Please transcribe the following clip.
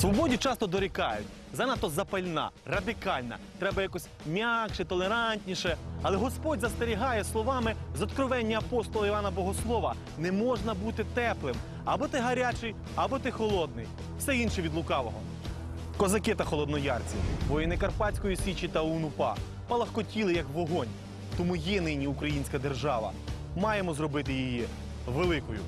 Свободі часто дорікають. Занадто запальна, радикальна. Треба якось м'якше, толерантніше. Але Господь застерігає словами з откровення апостола Івана Богослова: не можна бути теплим. Або ти гарячий, або ти холодний. Все інше від лукавого. Козаки та холодноярці, воїни Карпатської січі та УНУПА палахкотіли як вогонь. Тому є нині українська держава. Маємо зробити її великою.